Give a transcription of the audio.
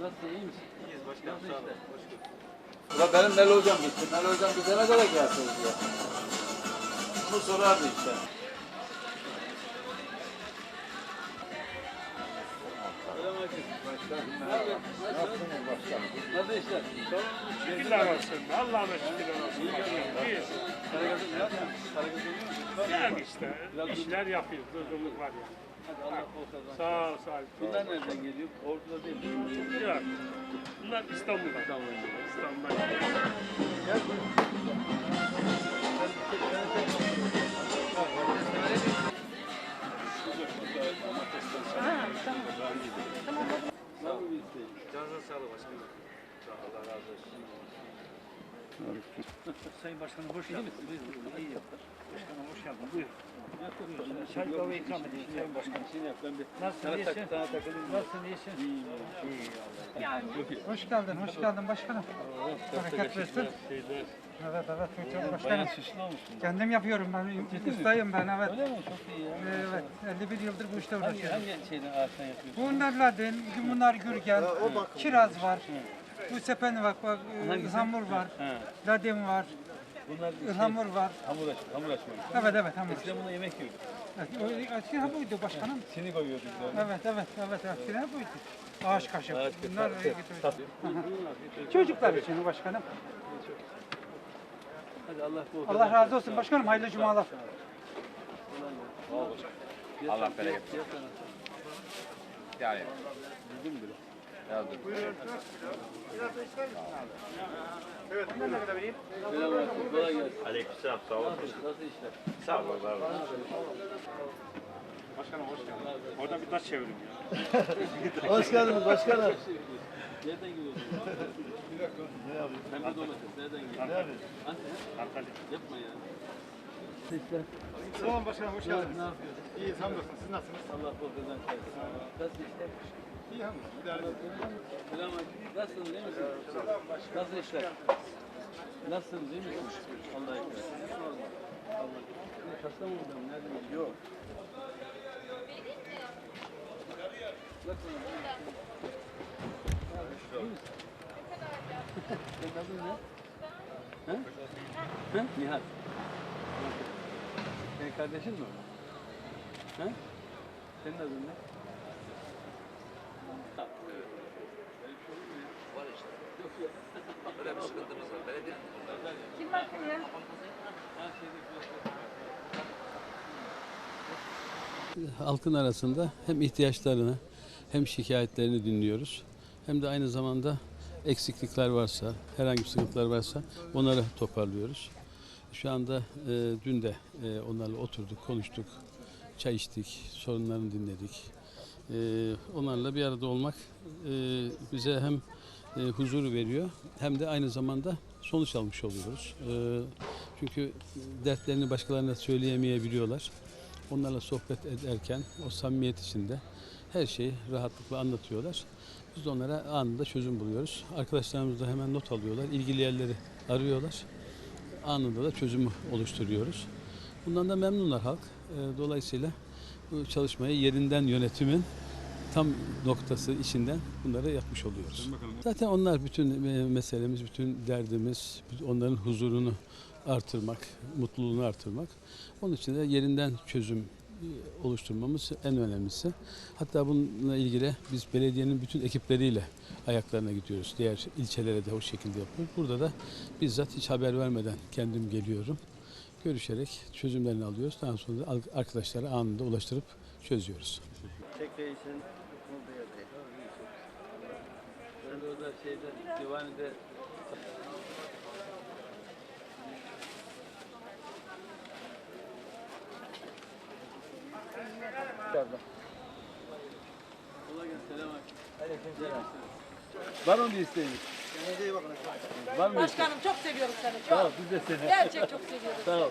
Nasılsın iyi misin? İyiyiz başkanım sağ olun. işler? Hoş bulduk. Ulan benim Melo hocam bitti. Melo hocam bitene kadar gelsiniz diye. Bunu sorardı işte. Nasıl işler? Şükürler olsun. Allah'ına şükürler olsun. başkanım. İyiyiz. Karagöz'ün ne yapıyorsun? Karagöz'ün ne yapıyorsun? Yani işte işler yapıyoruz. Durgunluk var ya. Hadi Allah bol kazanç. Sağ ol, sağ ol. Bunlar nereden geliyor? Ordu'da değil mi? Yok. Bunlar İstanbul'da. İstanbul'dan. İstanbul'dan geliyor. Gel. Var mı bir isteğin? Canınıza sağlık başkanım. Allah razı olsun. Sayın Başkanım hoş geldiniz. İyi yaptın. Başkanım hoş geldin. Buyur. Buyurun. Çay kahve ikram edeyim Sayın Başkanım. Şimdi yap ben bir Nasılsın, sana iyisin? tak, sana takılayım. Nasılsın iyisin? İyiyim. İyi. Hoş geldin, hoş geldin başkanım. Bereket versin. Evet, evet, hocam başkanım. süslü. Kendim yapıyorum ben, ustayım ben, evet. Öyle mi? Çok iyi ya. Evet, 51 yıldır bu işte Hangi, uğraşıyorum. hangi şeyden ağaçtan yapıyorsun? Bunlar ladin, bunlar gürgen, kiraz var. Bu sepen bak, bak, Hangisi? ıhamur var, Ha. ladin var, Bunlar şey, ıhamur var. hamur aç, hamur açmak. Evet, evet, hamur. Eskiden buna yemek yiyorduk. Evet, o eskiden ha buydu başkanım. Sini koyuyorduk böyle. Evet, evet, evet, eskiden ha buydu. Ağaç kaşık. Ağaç Bunlar kaşık, gidiyor. Çocuklar için başkanım. Hadi Allah Allah razı olsun başkanım, hayırlı cumalar. Allah bereket Yani Duydun mu bile? yazdım. Selamünaleyküm. Kolay gelsin. Aleykümselam sağ olun. Nasıl işler? Sağ olun. Sağ olun. Başkanım hoş geldin. Orada bir taş çevirin ya. Hoş geldiniz başkanım. Nereden geliyorsun? Pembe domates nereden geliyor? Antep. Antalya. Yapma ya. Sağ olun başkanım hoş Ne yapıyorsun? İyiyiz hamdolsun siz nasılsınız? Allah bol kazanç versin. Nasıl işler? İyi hamdolsun. İdare ediyoruz. Selamünaleyküm. Nasılsınız iyi misiniz? Nasıl işler? Nasılsınız iyi misiniz? Allah ekber. Allah ekber. Kastamonu'dan? Nereden? Yok. Senin adın ne? Ha? Ha? Nihat. Senin kardeşin mi? Ha? Senin adın ne? Ha. Var işte. Öyle bir sıkıntımız var. Belediye halkın arasında hem ihtiyaçlarını hem şikayetlerini dinliyoruz. Hem de aynı zamanda eksiklikler varsa, herhangi bir sıkıntılar varsa onları toparlıyoruz. Şu anda e, dün de e, onlarla oturduk, konuştuk, çay içtik, sorunlarını dinledik. E, onlarla bir arada olmak e, bize hem e, huzur veriyor hem de aynı zamanda sonuç almış oluyoruz. E, çünkü dertlerini başkalarına söyleyemeyebiliyorlar. Onlarla sohbet ederken o samimiyet içinde her şeyi rahatlıkla anlatıyorlar. Biz de onlara anında çözüm buluyoruz. Arkadaşlarımız da hemen not alıyorlar. ilgili yerleri arıyorlar. Anında da çözümü oluşturuyoruz. Bundan da memnunlar halk. Ee, Dolayısıyla bu çalışmayı yerinden yönetimin tam noktası içinden bunları yapmış oluyoruz. Zaten onlar bütün e, meselemiz, bütün derdimiz, onların huzurunu artırmak, mutluluğunu artırmak. Onun için de yerinden çözüm e, oluşturmamız en önemlisi. Hatta bununla ilgili biz belediyenin bütün ekipleriyle ayaklarına gidiyoruz. Diğer ilçelere de o şekilde yapıyoruz. Burada da bizzat hiç haber vermeden kendim geliyorum. Görüşerek çözümlerini alıyoruz. Daha sonra da arkadaşlara anında ulaştırıp çözüyoruz. Çekreğisin Ben de orada şeyde, divanede Kolay gelsin. Selam aleyküm. Var mı bir isteğiniz? Var mı? Başkanım çok seviyorum seni. Sağ ol, Çok. biz de seni. Gerçek çok seviyorum. Sağ ol.